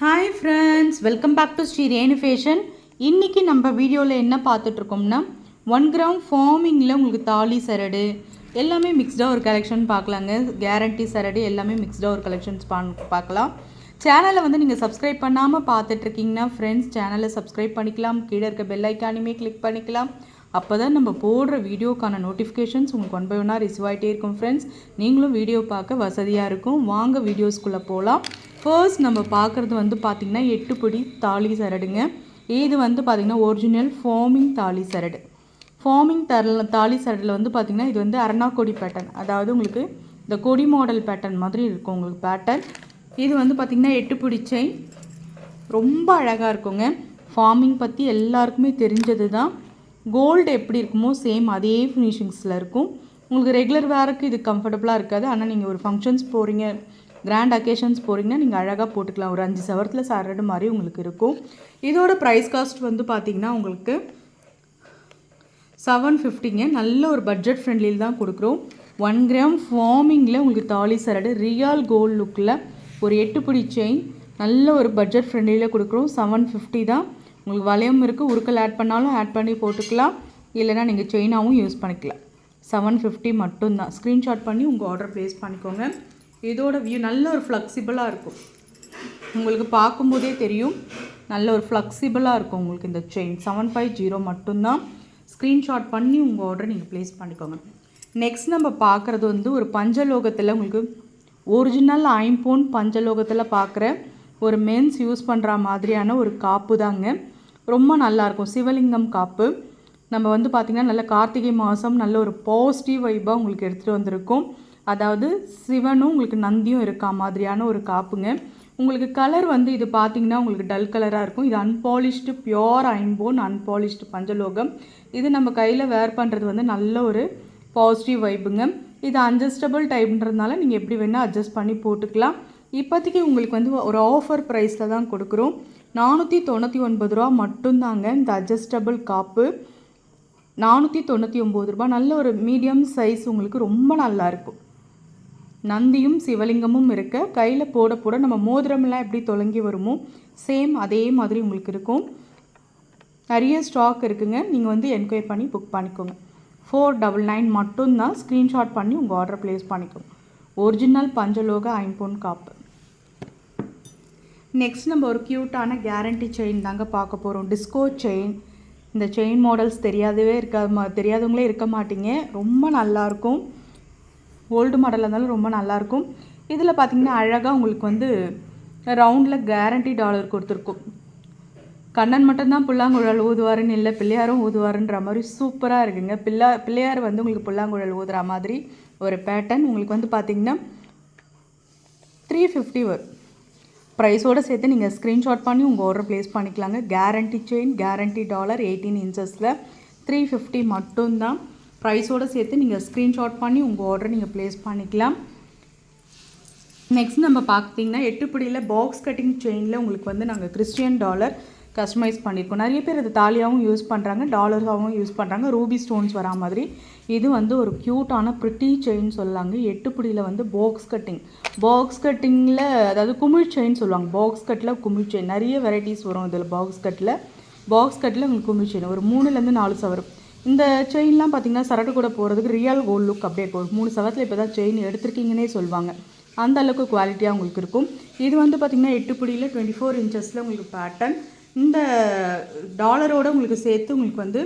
Hi friends welcome back to Sri Renu fashion இன்றைக்கி நம்ம வீடியோவில் என்ன பார்த்துட்ருக்கோம்னா ஒன் கிராம் ஃபார்மிங்கில் உங்களுக்கு தாலி சரடு எல்லாமே மிக்ஸ்டாக ஒரு கலெக்ஷன் பார்க்கலாங்க. கேரண்டி சரடு எல்லாமே மிக்ஸ்டாக ஒரு கலெக்ஷன்ஸ் பா பார்க்கலாம். சேனலை வந்து நீங்கள் சப்ஸ்கிரைப் பண்ணாமல் பார்த்துட்ருக்கீங்கன்னா ஃப்ரெண்ட்ஸ் சேனலை சப்ஸ்கிரைப் பண்ணிக்கலாம். கீழே இருக்க பெல் ஐக்கானுமே கிளிக் பண்ணிக்கலாம். அப்போ தான் நம்ம போடுற வீடியோக்கான நோட்டிஃபிகேஷன்ஸ் உங்களுக்கு ஒன் பை ஒன்னாக ரிசீவ் ஆகிட்டே இருக்கும் ஃப்ரெண்ட்ஸ் நீங்களும் வீடியோ பார்க்க வசதியாக இருக்கும். வாங்க வீடியோஸ்குள்ளே போகலாம் ஃபர்ஸ்ட் நம்ம பார்க்குறது வந்து பார்த்திங்கன்னா எட்டுப்பொடி தாலி சரடுங்க. இது வந்து பார்த்திங்கன்னா ஒரிஜினல் ஃபார்மிங் தாலி சரடு. ஃபார்மிங் தரல தாலி சரடில் வந்து பார்த்திங்கன்னா இது வந்து அரணாக்கொடி பேட்டர்ன் அதாவது உங்களுக்கு இந்த கொடி மாடல் பேட்டர்ன் மாதிரி இருக்கும் உங்களுக்கு பேட்டர்ன் இது வந்து பார்த்திங்கன்னா எட்டு செயின் ரொம்ப அழகாக இருக்குங்க. ஃபார்மிங் பற்றி எல்லாருக்குமே தெரிஞ்சது தான் கோல்டு எப்படி இருக்குமோ சேம் அதே ஃபினிஷிங்ஸில் இருக்கும். உங்களுக்கு ரெகுலர் வேருக்கு இது கம்ஃபர்டபுளாக இருக்காது. ஆனால் நீங்கள் ஒரு ஃபங்க்ஷன்ஸ் போகிறீங்க கிராண்ட் அக்கேஷன்ஸ் போகிறீங்கன்னா நீங்கள் அழகாக போட்டுக்கலாம். ஒரு அஞ்சு சவரத்தில் சரடு மாதிரி உங்களுக்கு இருக்கும். இதோட ப்ரைஸ் காஸ்ட் வந்து பார்த்திங்கன்னா உங்களுக்கு செவன் ஃபிஃப்டிங்க நல்ல ஒரு பட்ஜெட் ஃப்ரெண்ட்லியில் தான் கொடுக்குறோம். ஒன் கிராம் ஃபார்மிங்கில் உங்களுக்கு தாலி சரடு ரியல் கோல்ட் லுக்கில் ஒரு எட்டு பிடி செயின் நல்ல ஒரு பட்ஜெட் ஃப்ரெண்ட்லியில் கொடுக்குறோம். செவன் ஃபிஃப்டி தான். உங்களுக்கு வளையம் இருக்குது உருக்கல் ஆட் பண்ணாலும் ஆட் பண்ணி போட்டுக்கலாம். இல்லைனா நீங்கள் செயினாகவும் யூஸ் பண்ணிக்கலாம். செவன் ஃபிஃப்டி மட்டும்தான். ஸ்க்ரீன்ஷாட் பண்ணி உங்கள் ஆர்டர் ப்ளேஸ் பண்ணிக்கோங்க. இதோட வியூ நல்ல ஒரு ஃப்ளெக்சிபிளாக இருக்கும். உங்களுக்கு பார்க்கும்போதே தெரியும். நல்ல ஒரு ஃப்ளெக்சிபிளாக இருக்கும் உங்களுக்கு இந்த செயின் செவன் ஃபைவ் ஜீரோ மட்டும்தான். ஸ்க்ரீன்ஷாட் பண்ணி உங்கள் ஆர்டர் நீங்கள் ப்ளேஸ் பண்ணிக்கோங்க. நெக்ஸ்ட் நம்ம பார்க்குறது வந்து ஒரு பஞ்சலோகத்தில் உங்களுக்கு ஒரிஜினல் ஐம்போன் பஞ்சலோகத்தில் பார்க்குற ஒரு மென்ஸ் யூஸ் பண்ணுற மாதிரியான ஒரு காப்பு தாங்க. ரொம்ப நல்லாயிருக்கும் சிவலிங்கம் காப்பு. நம்ம வந்து பார்த்திங்கன்னா நல்ல கார்த்திகை மாதம் நல்ல ஒரு பாசிட்டிவ் வைப்பாக உங்களுக்கு எடுத்துகிட்டு வந்திருக்கோம். அதாவது சிவனும் உங்களுக்கு நந்தியும் இருக்கா மாதிரியான ஒரு காப்புங்க. உங்களுக்கு கலர் வந்து இது பார்த்தீங்கன்னா உங்களுக்கு டல் கலராக இருக்கும். இது அன்பாலிஷ்டு பியோர் ஐம்போன் அன்பாலிஷ்டு பஞ்சலோகம். இது நம்ம கையில் வேர் பண்ணுறது வந்து நல்ல ஒரு பாசிட்டிவ் வைப்புங்க இது அட்ஜஸ்டபிள் டைப்ன்றதுனால நீங்கள் எப்படி வேணால் அட்ஜஸ்ட் பண்ணி போட்டுக்கலாம். இப்போதைக்கு உங்களுக்கு வந்து ஒரு ஆஃபர் ப்ரைஸில் தான் கொடுக்குறோம். நானூற்றி தொண்ணூற்றி ஒன்பது ரூபா மட்டும்தாங்க இந்த அட்ஜஸ்டபிள் காப்பு. நானூற்றி தொண்ணூற்றி ஒம்பது ரூபா. நல்ல ஒரு மீடியம் சைஸ் உங்களுக்கு ரொம்ப நல்லாயிருக்கும் நந்தியும் சிவலிங்கமும் இருக்க கையில் போட போட நம்ம மோதிரமெல்லாம் எப்படி தொலங்கி வருமோ சேம் அதே மாதிரி உங்களுக்கு இருக்கும். நிறைய ஸ்டாக் இருக்குங்க. நீங்கள் வந்து என்கொயர் பண்ணி புக் பண்ணிக்கோங்க. ஃபோர் டபுள் நைன் மட்டும்தான் ஸ்க்ரீன்ஷாட் பண்ணி உங்கள் ஆர்டர் ப்ளேஸ் பண்ணிக்கோங்க. ஒரிஜினல் பஞ்சலோக ஐம்பொன் காப்பு. நெக்ஸ்ட் நம்ம ஒரு க்யூட்டான கேரண்டி செயின் தாங்க பார்க்க போகிறோம் டிஸ்கோ செயின் இந்த செயின் மாடல்ஸ் தெரியாதவே இருக்க தெரியாதவங்களே இருக்க மாட்டீங்க. ரொம்ப நல்லாயிருக்கும் ஓல்டு மாடலாக இருந்தாலும் ரொம்ப நல்லாயிருக்கும். இதில் பார்த்திங்கன்னா அழகாக உங்களுக்கு வந்து ரவுண்டில் கேரண்டி டாலர் கொடுத்துருக்கும். கண்ணன் மட்டும்தான் புல்லாங்குழல் ஊதுவாருன்னு இல்லை பிள்ளையாரும் ஊதுவாருன்ற மாதிரி சூப்பராக இருக்குங்க. பிள்ளா பிள்ளையார் வந்து உங்களுக்கு புல்லாங்குழல் ஊதுற மாதிரி ஒரு பேட்டர்ன் உங்களுக்கு வந்து பார்த்திங்கன்னா த்ரீ ஃபிஃப்டி வரும் ப்ரைஸோடு சேர்த்து நீங்கள் ஸ்க்ரீன்ஷாட் பண்ணி உங்கள் ஆர்டர் ப்ளேஸ் பண்ணிக்கலாங்க. Guarantee chain guarantee dollar eighteen இன்ச்சஸில் three fifty மட்டும்தான். ப்ரைஸோடு சேர்த்து நீங்கள் ஸ்க்ரீன்ஷாட் பண்ணி உங்கள் ஆர்டர் நீங்கள் ப்ளேஸ் பண்ணிக்கலாம். நெக்ஸ்ட் நம்ம பார்த்தீங்கன்னா எட்டுப்படியில் பாக்ஸ் கட்டிங் செயினில் உங்களுக்கு வந்து நாங்கள் கிறிஸ்டியன் டாலர் கஸ்டமைஸ் பண்ணியிருக்கோம் நிறைய பேர் அது தாலியாகவும் யூஸ் பண்ணுறாங்க டாலர்ஸாகவும் யூஸ் பண்ணுறாங்க ரூபி ஸ்டோன்ஸ் வரா மாதிரி. இது வந்து ஒரு க்யூட்டான ப்ரிட்டி செயின் சொல்லாங்க. எட்டுப்படியில் வந்து பாக்ஸ் கட்டிங் பாக்ஸ் கட்டிங்கில் அதாவது குமிழ் செயின் சொல்லுவாங்க. பாக்ஸ் கட்டில் குமிழ் செயின் நிறைய வெரைட்டிஸ் வரும் இதில் பாக்ஸ் கட்டில் பாக்ஸ் கட்டில் உங்களுக்கு குமிழ் செயின் ஒரு மூணுலேருந்து நாலு சவரம் இந்த செயின்லாம் பார்த்திங்கன்னா சரட்டு கூட போகிறதுக்கு ரியல் கோல்ட் லுக் அப்படியே இருக்கும். மூணு சவரத்தில் இப்போ தான் செயின் எடுத்திருக்கீங்கன்னே சொல்லுவாங்க அந்த அளவுக்கு குவாலிட்டியாக உங்களுக்கு இருக்கும். இது வந்து பார்த்திங்கன்னா எட்டு புடியில் டுவெண்ட்டி ஃபோர் இன்ச்சஸில் உங்களுக்கு பேட்டர்ன் இந்த டாலரோடு உங்களுக்கு சேர்த்து உங்களுக்கு வந்து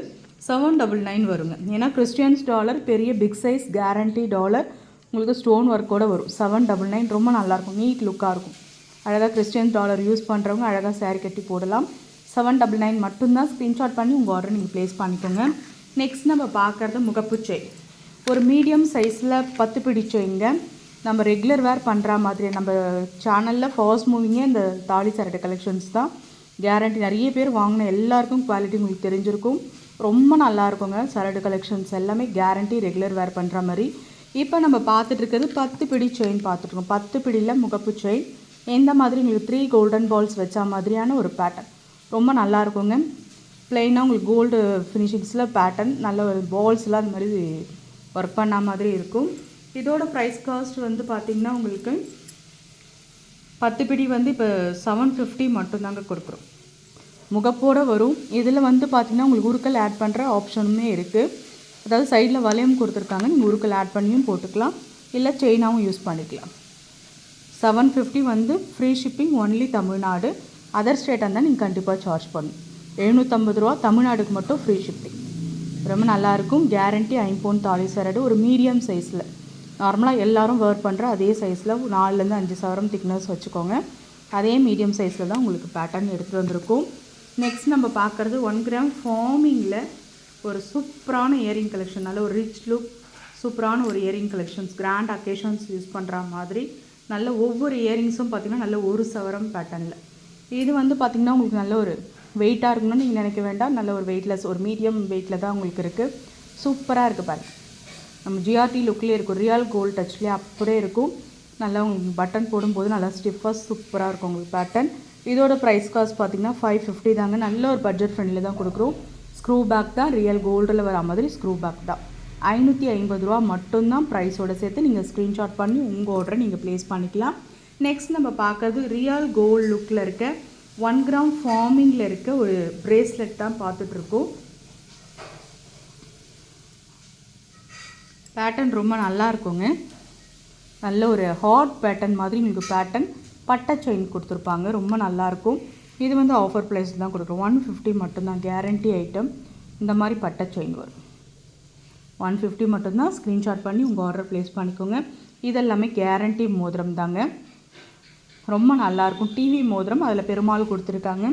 செவன் டபுள் நைன் வருங்க. ஏன்னா கிறிஸ்டியன்ஸ் டாலர் பெரிய பிக் சைஸ் கேரண்டி டாலர் உங்களுக்கு ஸ்டோன் ஒர்க்கோடு வரும். செவன் டபுள் நைன் ரொம்ப நல்லாயிருக்கும் நீட் லுக்காக இருக்கும். அழகாக கிறிஸ்டியன்ஸ் டாலர் யூஸ் பண்ணுறவங்க அழகாக சேரீ கட்டி போடலாம். செவன் டபுள் நைன் மட்டும்தான் ஸ்க்ரீன்ஷாட் பண்ணி உங்கள் ஆர்டர் நீங்கள் ப்ளேஸ் பண்ணிக்கோங்க. நெக்ஸ்ட் நம்ம பார்க்குறது முகப்பு ஒரு மீடியம் சைஸில் பத்து பிடிச்சோங்க நம்ம ரெகுலர் வேர் பண்ணுற மாதிரி நம்ம சேனலில் ஃபாஸ்ட் மூவிங்கே இந்த தாலி சரட்டு கலெக்ஷன்ஸ் தான். கேரண்டி நிறைய பேர் வாங்கின எல்லாருக்கும் குவாலிட்டி உங்களுக்கு தெரிஞ்சிருக்கும். ரொம்ப நல்லா இருக்குங்க சரடு கலெக்ஷன்ஸ் எல்லாமே கேரண்டி ரெகுலர் வேர் பண்ணுற மாதிரி. இப்போ நம்ம பார்த்துட்டு இருக்கிறது பத்து பிடி செயின் பார்த்துட்ருக்கோம் பத்து பிடியில் முகப்பு செயின் எந்த மாதிரி உங்களுக்கு த்ரீ கோல்டன் பால்ஸ் வச்ச மாதிரியான ஒரு பேட்டர்ன் ரொம்ப நல்லா இருக்குங்க. ப்ளைனாக உங்களுக்கு கோல்டு ஃபினிஷிங்ஸில் பேட்டர்ன் நல்ல ஒரு பால்ஸ்லாம் அந்த மாதிரி ஒர்க் பண்ண மாதிரி இருக்கும். இதோட ப்ரைஸ் காஸ்ட் வந்து பார்த்திங்கன்னா உங்களுக்கு பத்து பிடி வந்து இப்போ செவன் ஃபிஃப்டி மட்டும்தாங்க கொடுக்குறோம். முகப்போடு வரும். இதில் வந்து பார்த்திங்கன்னா உங்களுக்கு உருக்கல் ஆட் பண்ணுற ஆப்ஷனுமே இருக்குது அதாவது சைடில் வளையம் கொடுத்துருக்காங்க. நீங்கள் உருக்கல் ஆட் பண்ணியும் போட்டுக்கலாம். இல்லை செயினாகவும் யூஸ் பண்ணிக்கலாம். செவன் ஃபிஃப்டி வந்து free shipping only Tamil Nadu. Other ஸ்டேட்டாக இருந்தால் நீங்கள் கண்டிப்பாக சார்ஜ் பண்ணணும் எழுநூற்றம்பது ரூபா தமிழ்நாடுக்கு மட்டும் ஃப்ரீ ஷிப்பிங் ரொம்ப நல்லாயிருக்கும். கேரண்டி ஐம்பொன் தாலி சரடு ஒரு மீடியம் சைஸில் நார்மலாக எல்லாரும் வேர் பண்ணுற அதே சைஸில் நாலுலேருந்து அஞ்சு சவரம் திக்னஸ் வச்சுக்கோங்க. அதே மீடியம் சைஸில் தான் உங்களுக்கு பேட்டர்ன் எடுத்துகிட்டு வந்திருக்கும். நெக்ஸ்ட் நம்ம பார்க்குறது ஒன் கிராம் ஃபார்மிங்கில் ஒரு சூப்பரான இயரிங் கலெக்ஷன் நல்ல ஒரு ரிச் லுக் சூப்பரான ஒரு earring collections grand occasions use பண்ணுற மாதிரி நல்ல ஒவ்வொரு இயரிங்ஸும் பார்த்திங்கன்னா நல்ல ஒரு சவரம் பேட்டர்னில் இது வந்து பார்த்திங்கன்னா உங்களுக்கு நல்ல ஒரு வெயிட்டாக இருக்கணும்னு நீங்கள் நினைக்க வேண்டாம். நல்ல ஒரு வெயிட்லெஸ் ஒரு மீடியம் வெயிட்டில் தான் உங்களுக்கு இருக்குது சூப்பராக இருக்குது பாருங்கள் நம்ம ஜிஆர்டி லுக்லேயே இருக்கும். ரியல் கோல்ட் டச்லேயே அப்படியே இருக்கும். நல்லா உங்களுக்கு பட்டன் போடும்போது நல்லா ஸ்டிஃபாக சூப்பராக இருக்கும் உங்களுக்கு பேட்டன் இதோட ப்ரைஸ் காஸ்ட் பார்த்தீங்கன்னா ஃபைவ் ஃபிஃப்டி தாங்க. நல்ல ஒரு பட்ஜெட் ஃப்ரெண்ட்லி தான் கொடுக்குறோம். ஸ்க்ரூ பேக் தான். ரியல் கோல்டில் வர மாதிரி ஸ்க்ரூ பேக் தான். ஐநூற்றி ஐம்பது ரூபா மட்டும்தான் ப்ரைஸோட சேர்த்து நீங்கள் ஸ்க்ரீன்ஷாட் பண்ணி உங்கள் ஆர்டரை நீங்கள் ப்ளேஸ் பண்ணிக்கலாம். நெக்ஸ்ட் நம்ம பார்க்குறது ரியல் கோல்டு லுக்கில் இருக்க ஒன் கிராம் ஃபார்மிங்கில் இருக்க ஒரு பிரேஸ்லெட் தான் பார்த்துட்ருக்கோம். பேட்டர்ன் ரொம்ப நல்லா இருக்குங்க. நல்ல ஒரு ஹாட் பேட்டர்ன் மாதிரி உங்களுக்கு பேட்டர்ன் பட்டை செயின் கொடுத்துருப்பாங்க. ரொம்ப நல்லாயிருக்கும் இது வந்து ஆஃபர் ப்ரைஸ் தான் கொடுக்குறோம். ஒன் ஃபிஃப்டி மட்டும்தான் கேரண்டி ஐட்டம் இந்த மாதிரி பட்டை செயின் வரும். ஒன் ஃபிஃப்டி மட்டும்தான் ஸ்க்ரீன்ஷாட் பண்ணி உங்கள் ஆர்டர் ப்ளேஸ் பண்ணிக்கோங்க. இதெல்லாமே கேரண்டி மோதிரம் தாங்க ரொம்ப நல்லாயிருக்கும். டிவி மோதிரம் அதில் பெருமாள் கொடுத்துருக்காங்க.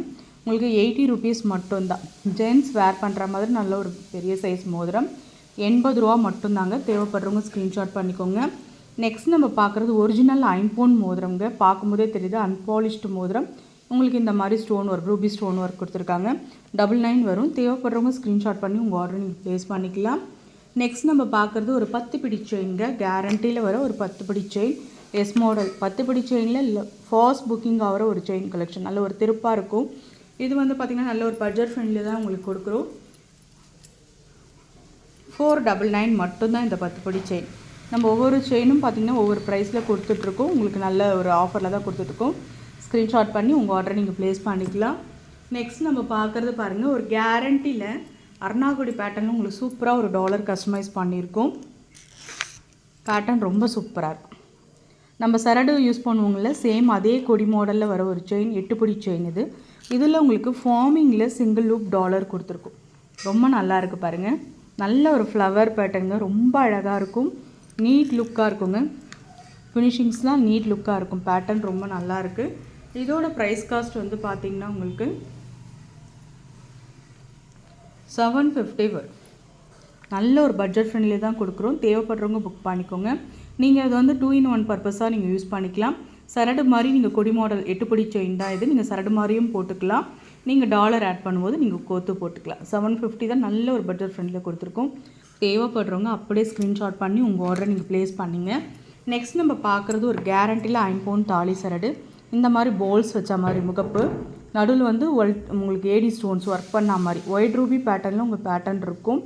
உங்களுக்கு எயிட்டி ருபீஸ் மட்டும்தான். ஜென்ஸ் வேர் பண்ணுற மாதிரி நல்ல ஒரு பெரிய சைஸ் மோதிரம். எண்பது ரூபா மட்டும்தாங்க. தேவைப்படுறவங்க ஸ்க்ரீன்ஷாட் பண்ணிக்கோங்க. நெக்ஸ்ட் நம்ம பார்க்குறது ஒரிஜினல் ஐம்போன் மோதிரம்ங்க. பார்க்கும்போதே தெரியுது அன்பாலிஷ்டு மோதிரம். உங்களுக்கு இந்த மாதிரி stone work ruby stone work கொடுத்துருக்காங்க. டபுள் நைன் வரும். தேவைப்படுறவங்க ஸ்க்ரீன்ஷாட் பண்ணி உங்கள் ஆர்டர் நீங்கள் ப்ளேஸ் பண்ணிக்கலாம். நெக்ஸ்ட் நம்ம பார்க்குறது ஒரு பத்து பிடி செயின்ங்க கேரண்டியில் வர ஒரு பத்து பிடி செயின் எஸ் மாடல். பத்து பிடி செயினில் இல்லை ஃபாஸ்ட் புக்கிங் ஆகிற ஒரு செயின் கலெக்ஷன் நல்ல ஒரு திருப்பாக இருக்கும். இது வந்து பார்த்திங்கன்னா நல்ல ஒரு பட்ஜெட் ஃப்ரெண்ட்லி தான் உங்களுக்கு கொடுக்குறோம். ஃபோர் டபுள் நைன் மட்டும்தான் இந்த பத்து பிடி செயின் நம்ம ஒவ்வொரு செயினும் பார்த்திங்கன்னா ஒவ்வொரு ப்ரைஸில் கொடுத்துட்ருக்கோம் உங்களுக்கு நல்ல ஒரு ஆஃபரில் தான் கொடுத்துட்ருக்கோம் ஸ்க்ரீன்ஷாட் பண்ணி உங்கள் ஆர்டரை நீங்கள் ப்ளேஸ் பண்ணிக்கலாம். நெக்ஸ்ட் நம்ம பார்க்குறது பாருங்கள் ஒரு கேரண்டியில் அருணாகுடி பேட்டர்னு உங்களுக்கு சூப்பராக ஒரு டாலர் கஸ்டமைஸ் பண்ணியிருக்கோம். பேட்டர்ன் ரொம்ப சூப்பராக இருக்கும். நம்ம சரடு யூஸ் பண்ணுவோங்கள சேம் அதே கொடி மாடலில் வர ஒரு செயின் எட்டுப்படி செயின் இது. இதில் உங்களுக்கு ஃபார்மிங்கில் சிங்கிள் லூப் டாலர் கொடுத்துருக்கும். ரொம்ப நல்லா இருக்குது பாருங்கள் நல்ல ஒரு ஃப்ளவர் பேட்டர்னுங்க ரொம்ப அழகாக இருக்கும். நீட் லுக்காக இருக்குங்க. ஃபினிஷிங்ஸ்லாம் நீட் லுக்காக இருக்கும். பேட்டர்ன் ரொம்ப நல்லா இருக்குது இதோட ப்ரைஸ் காஸ்ட் வந்து பார்த்திங்கன்னா உங்களுக்கு செவன் ஃபிஃப்டி வரும். நல்ல ஒரு பட்ஜெட் ஃப்ரெண்ட்லி தான் கொடுக்குறோம். தேவைப்படுறவங்க புக் பண்ணிக்கோங்க. நீங்கள் அது வந்து டூ இன் ஒன் பர்பஸாக நீங்கள் யூஸ் பண்ணிக்கலாம். சரடு மாதிரி நீங்கள் கொடி மாடல் எட்டுப்படி செயின் தான் இது. நீங்கள் சரடு மாதிரியும் போட்டுக்கலாம். நீங்கள் டாலர் ஆட் பண்ணும்போது நீங்கள் கோத்து போட்டுக்கலாம். செவன் ஃபிஃப்டி தான் நல்ல ஒரு பட்ஜெட் ஃப்ரெண்டில் கொடுத்துருக்கோம். தேவைப்படுறவங்க அப்படியே ஸ்க்ரீன்ஷாட் பண்ணி உங்கள் ஆர்டரை நீங்கள் ப்ளேஸ் பண்ணிங்க. நெக்ஸ்ட் நம்ம பார்க்குறது ஒரு கேரண்டியில் ஐம்பவுன் தாலி சரடு. இந்த மாதிரி போல்ஸ் வச்ச மாதிரி முகப்பு. நடுவில் வந்து ஒல் உங்களுக்கு ஏடி ஸ்டோன்ஸ் ஒர்க் பண்ண மாதிரி. ஒயிட் ரூபி பேட்டர்னில் உங்கள் பேட்டர்ன் இருக்கும்.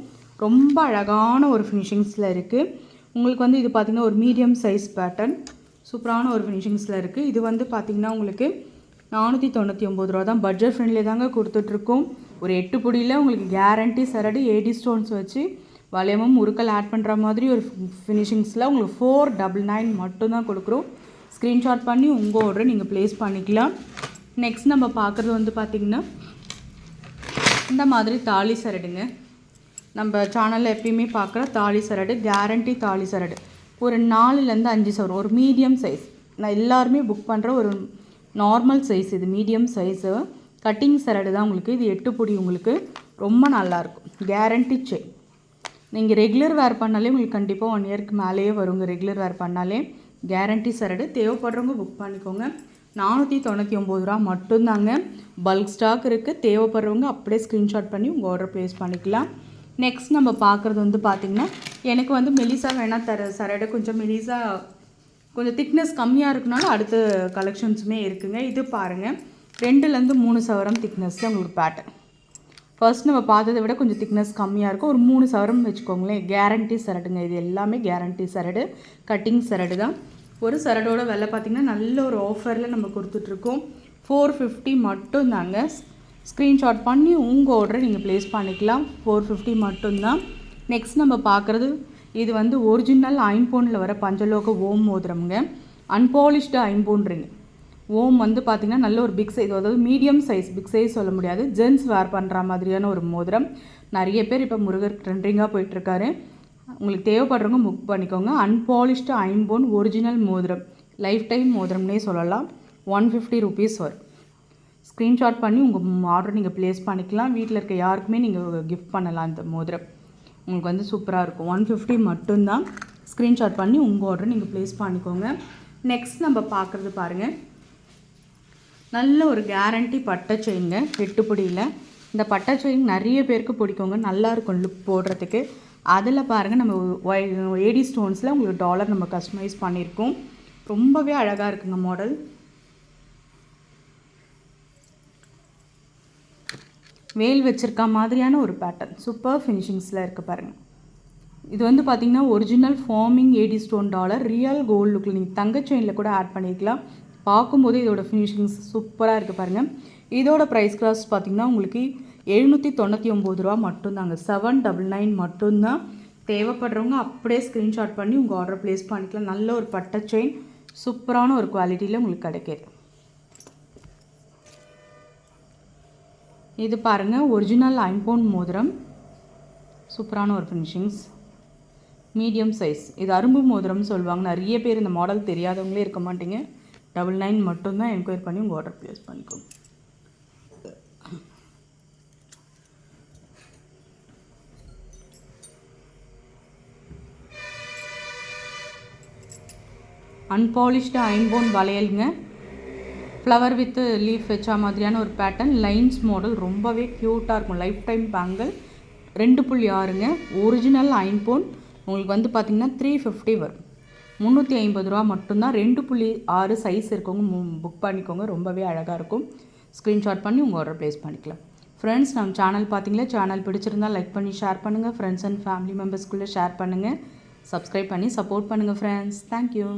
ரொம்ப அழகான ஒரு ஃபினிஷிங்ஸில் இருக்குது உங்களுக்கு வந்து இது பார்த்திங்கன்னா ஒரு மீடியம் சைஸ் பேட்டர்ன் சூப்பரான ஒரு ஃபினிஷிங்ஸில் இருக்குது இது வந்து பார்த்திங்கன்னா உங்களுக்கு நானூற்றி தொண்ணூற்றி ஒம்பது ரூபா தான் பட்ஜெட் ஃப்ரெண்ட்லி தாங்க கொடுத்துட்ருக்கோம். ஒரு எட்டு பொடியில் உங்களுக்கு கேரண்டி சரடு ஏடி ஸ்டோன்ஸ் வச்சு வளையமும் உருக்கல் ஆட் பண்ணுற மாதிரி ஒரு ஃபினிஷிங்ஸில் உங்களுக்கு ஃபோர் டபுள் நைன் மட்டும்தான் கொடுக்குறோம். ஸ்க்ரீன்ஷாட் பண்ணி உங்கள் ஆர்டரை நீங்கள் ப்ளேஸ் பண்ணிக்கலாம். நெக்ஸ்ட் நம்ம பார்க்குறது வந்து பார்த்திங்கன்னா இந்த மாதிரி தாலி சரடுங்க. நம்ம சேனலில் எப்பயுமே பார்க்குற தாலி சரடு கேரண்டி தாலி சரடு. ஒரு நாலுலேருந்து அஞ்சு சவரம் ஒரு மீடியம் சைஸ் நான் எல்லாருமே புக் பண்ணுற ஒரு நார்மல் சைஸ் இது மீடியம் சைஸு கட்டிங் சரடு தான் உங்களுக்கு இது எட்டு பொடி உங்களுக்கு ரொம்ப நல்லாயிருக்கும் கேரண்டி செயின் நீங்கள் ரெகுலர் வேர் பண்ணாலே உங்களுக்கு கண்டிப்பாக ஒன் இயர்க்கு மேலேயே வருங்க ரெகுலர் வேர் பண்ணாலே கேரண்டி சரடு. தேவைப்படுறவங்க புக் பண்ணிக்கோங்க. நானூற்றி தொண்ணூற்றி ஒம்பது ரூபா மட்டும்தாங்க. பல்க் ஸ்டாக் இருக்குது தேவைப்படுறவங்க அப்படியே ஸ்க்ரீன்ஷாட் பண்ணி உங்கள் ஆர்டர் ப்ளேஸ் பண்ணிக்கலாம். நெக்ஸ்ட் நம்ம பார்க்குறது வந்து பார்த்திங்கன்னா எனக்கு வந்து மெலிசா வேணால் தர சரடு கொஞ்சம் மெலிசா கொஞ்சம் திக்னஸ் கம்மியாக இருக்கனாலும் அடுத்த கலெக்ஷன்ஸுமே இருக்குங்க. இது பாருங்கள் ரெண்டுலேருந்து மூணு சவரம் திக்னஸில் உங்களுக்கு பேட்டர்ன் ஃபர்ஸ்ட் நம்ம பார்த்ததை விட கொஞ்சம் திக்னஸ் கம்மியாக இருக்கும். ஒரு மூணு சவரம் வச்சுக்கோங்களேன். கேரண்டி சரடுங்க. இது எல்லாமே கேரண்டி சரடு. கட்டிங் சரடு தான். ஒரு சரடோட விலை பார்த்திங்கன்னா நல்ல ஒரு ஆஃபரில் நம்ம கொடுத்துட்ருக்கோம் ஃபோர் ஃபிஃப்டி மட்டும்தாங்க. ஸ்க்ரீன்ஷாட் பண்ணி உங்கள் ஆர்டரை நீங்கள் ப்ளேஸ் பண்ணிக்கலாம். ஃபோர் ஃபிஃப்டி மட்டும்தான். நெக்ஸ்ட் நம்ம பார்க்குறது இது வந்து ஒரிஜினல் ஐம்போனில் வர பஞ்சலோக ஓம் மோதிரம்ங்க. அன்பாலிஷ்டு ஐம்போன்றிங்க. ஓம் வந்து பார்த்திங்கன்னா நல்ல ஒரு பிக் சைஸ் அதாவது மீடியம் சைஸ் பிக் சைஸ் சொல்ல முடியாது. ஜென்ஸ் வேர் பண்ணுற மாதிரியான ஒரு மோதிரம். நிறைய பேர் இப்போ முருகர் ட்ரெண்டிங்காக போயிட்டுருக்காரு. உங்களுக்கு தேவைப்படுறவங்க புக் பண்ணிக்கோங்க. அன்பாலிஷ்டு ஐம்போன் ஒரிஜினல் மோதிரம். லைஃப் டைம் மோதிரம்னே சொல்லலாம். ஒன் ஃபிஃப்டி ருபீஸ் வரும். ஸ்க்ரீன்ஷாட் பண்ணி உங்கள் ஆர்டர் நீங்கள் ப்ளேஸ் பண்ணிக்கலாம். வீட்டில் இருக்க யாருக்குமே நீங்கள் கிஃப்ட் பண்ணலாம் இந்த மோதிரம் உங்களுக்கு வந்து சூப்பராக இருக்கும். ஒன் ஃபிஃப்டி மட்டும்தான். ஸ்க்ரீன்ஷாட் பண்ணி உங்கள் ஆர்டர் நீங்கள் ப்ளேஸ் பண்ணிக்கோங்க. நெக்ஸ்ட் நம்ம பார்க்குறது பாருங்கள் நல்ல ஒரு கேரண்டி பட்டை செயின்ங்க வெட்டுப்பொடியில் இந்த பட்டை செயின் நிறைய பேருக்கு பிடிக்குங்க. நல்லாயிருக்கும் லுக் போடுறதுக்கு. அதில் பாருங்கள் நம்ம ஏடி ஸ்டோன்ஸில் உங்களுக்கு டாலர் நம்ம கஸ்டமைஸ் பண்ணியிருக்கோம். ரொம்பவே அழகாக இருக்குங்க மாடல் வேல் வச்சுருக்க மாதிரியான ஒரு பேட்டர்ன் சூப்பர் ஃபினிஷிங்ஸில் இருக்குது பாருங்கள் இது வந்து பார்த்திங்கன்னா original forming AD stone dollar real gold லுக்கில் நீங்கள் தங்க செயினில் கூட ஆட் பண்ணிக்கலாம். பார்க்கும்போது இதோட ஃபினிஷிங்ஸ் சூப்பராக இருக்குது பாருங்கள் இதோட ப்ரைஸ் கிளாஸ் பார்த்திங்கன்னா உங்களுக்கு எழுநூற்றி தொண்ணூற்றி ஒம்பது ரூபா மட்டும்தாங்க. செவன் டபுள் நைன் மட்டும்தான். தேவைப்படுறவங்க அப்படியே ஸ்க்ரீன்ஷாட் பண்ணி உங்கள் ஆர்டர் ப்ளேஸ் பண்ணிக்கலாம். நல்ல ஒரு பட்டை செயின் சூப்பரான ஒரு குவாலிட்டியில் உங்களுக்கு கிடைக்கிது. இது பாருங்கள் ஒரிஜினல் ஐம்பவுண்ட் மோதிரம். சூப்பரான ஒரு ஃபினிஷிங்ஸ் மீடியம் சைஸ் இது அரும்பு மோதிரம்னு சொல்லுவாங்க. நிறைய பேர் இந்த மாடல் தெரியாதவங்களே இருக்க மாட்டீங்க. டபுள் நைன் மட்டும்தான் என்கொயர் பண்ணி உங்கள் ஆர்டர் ப்ளேஸ் பண்ணிக்கோங்க. அன்பாலிஷ்டு ஐம்போன் வளையலுங்க. ஃப்ளவர் வித் லீஃப் வச்சா மாதிரியான ஒரு பேட்டர்ன் லைன்ஸ் மாடல் ரொம்பவே க்யூட்டாக இருக்கும். லைஃப் டைம் பேங்கிள் ரெண்டு புள்ளி ஆறுங்க. ஒரிஜினல் ஐம்போன் உங்களுக்கு வந்து பார்த்திங்கன்னா த்ரீ ஃபிஃப்டி வரும். முந்நூற்றி ஐம்பது ரூபா மட்டும்தான். ரெண்டு புள்ளி ஆறு சைஸ் இருக்கவங்க புக் பண்ணிக்கோங்க. ரொம்பவே அழகாக இருக்கும். ஸ்க்ரீன்ஷாட் பண்ணி உங்கள் ஆர்டர் ப்ளேஸ் பண்ணிக்கலாம். ஃப்ரெண்ட்ஸ் நம்ம சேனல் பார்த்தீங்களா சேனல் பிடிச்சிருந்தால் லைக் பண்ணி ஷேர் பண்ணுங்கள் ஃப்ரெண்ட்ஸ் அண்ட் ஃபேமிலி மெம்பர்ஸ்குள்ளே ஷேர் பண்ணுங்கள் சப்ஸ்கிரைப் பண்ணி சப்போர்ட் பண்ணுங்கள் ஃப்ரெண்ட்ஸ் தேங்க்யூ